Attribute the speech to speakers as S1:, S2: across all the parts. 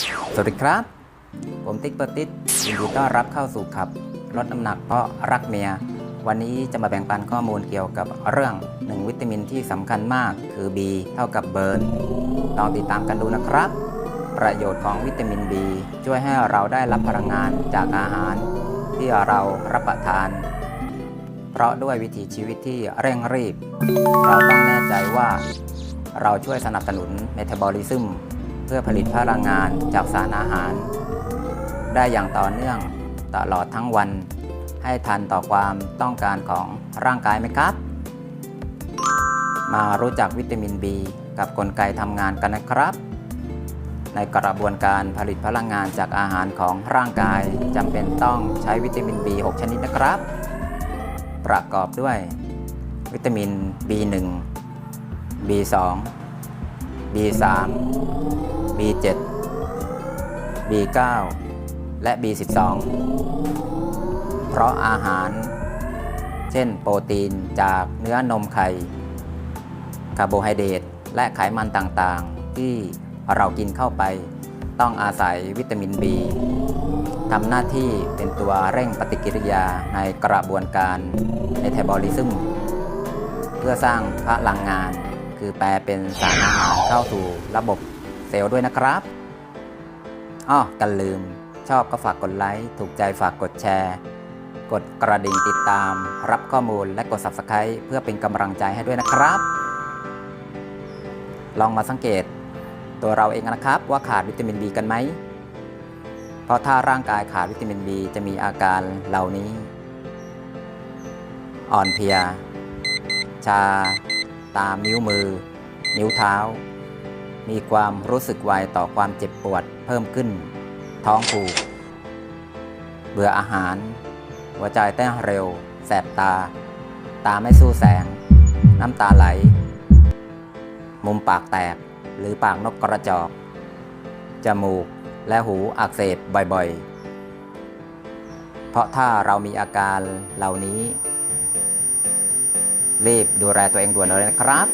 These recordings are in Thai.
S1: สวัสดีครับ ผมติ๊กเปอร์ติสยินดีต้อนรับเข้าสู่ขับลดน้ำหนักเพราะรักเมีย วันนี้จะมาแบ่งปันข้อมูลเกี่ยวกับเรื่องหนึ่งวิตามินที่สำคัญมากคือ B เท่ากับเบิร์นลองติดตามกันดูนะครับ ประโยชน์ของวิตามิน B ช่วยให้เราได้รับพลังงานจากอาหาร ที่เรารับประทาน เพราะด้วยวิถีชีวิตที่เร่งรีบ เราต้องแน่ใจว่า เราช่วยสนับสนุนเมตาบอลิซึม เพื่อผลิตพลังงานจากสารอาหาร ได้อย่างต่อเนื่องตลอดทั้งวัน ให้ทันต่อความต้องการของร่างกายไหมครับ มารู้จักวิตามิน B กับกลไกทำงานกันนะครับ ในกระบวนการผลิตพลังงานจากอาหารของร่างกายจำเป็นต้องใช้วิตามิน B 6 ชนิดนะครับ ประกอบด้วย วิตามิน B1 B2 B3 B7 B9 และ B12 เพราะอาหาร เช่นโปรตีนจากเนื้อนมไข่คาร์โบไฮเดรตและไขมันต่างๆ ที่เรากินเข้าไป ต้องอาศัยวิตามิน B ทำหน้าที่เป็นตัวเร่งปฏิกิริยาในกระบวนการเมตาบอลิซึมเพื่อสร้างพลังงาน คือแปลเป็นสารอาหารเข้าสู่ระบบ เซลล์ด้วยนะครับอ้อกันลืม ชอบก็ฝากกดไลค์ ถูกใจฝากกดแชร์ กดกระดิ่งติดตาม รับข้อมูลและกด Subscribe เพื่อเป็นกำลังใจให้ด้วยนะครับ ลองมาสังเกตตัวเราเองนะครับว่าขาดวิตามิน B กันไหม เพราะถ้าร่างกายขาดวิตามิน B จะมีอาการเหล่านี้ อ่อนเพลีย ชา ตามนิ้วมือ นิ้วเท้า มีความรู้สึกไวต่อความเจ็บปวดเพิ่มขึ้น ท้องผูก เบื่ออาหาร หัวใจเต้นเร็ว แสบตา ตาไม่สู้แสง น้ำตาไหล มุมปากแตกหรือปากนกกระจอก จมูกและหูอักเสบบ่อยๆ เพราะถ้าเรามีอาการเหล่านี้ รีบดูแลตัวเองด่วนเลยนะครับ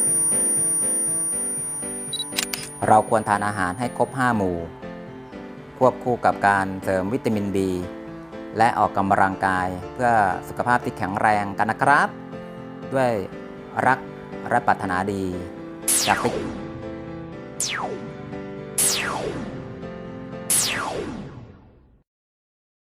S1: เราควรทานอาหารให้ครบ 5 หมู่ ควบคู่กับการเสริมวิตามิน B และออกกำลังกายเพื่อสุขภาพที่แข็งแรงกันนะครับ ด้วยรักและปรารถนาดีจากติ๊ก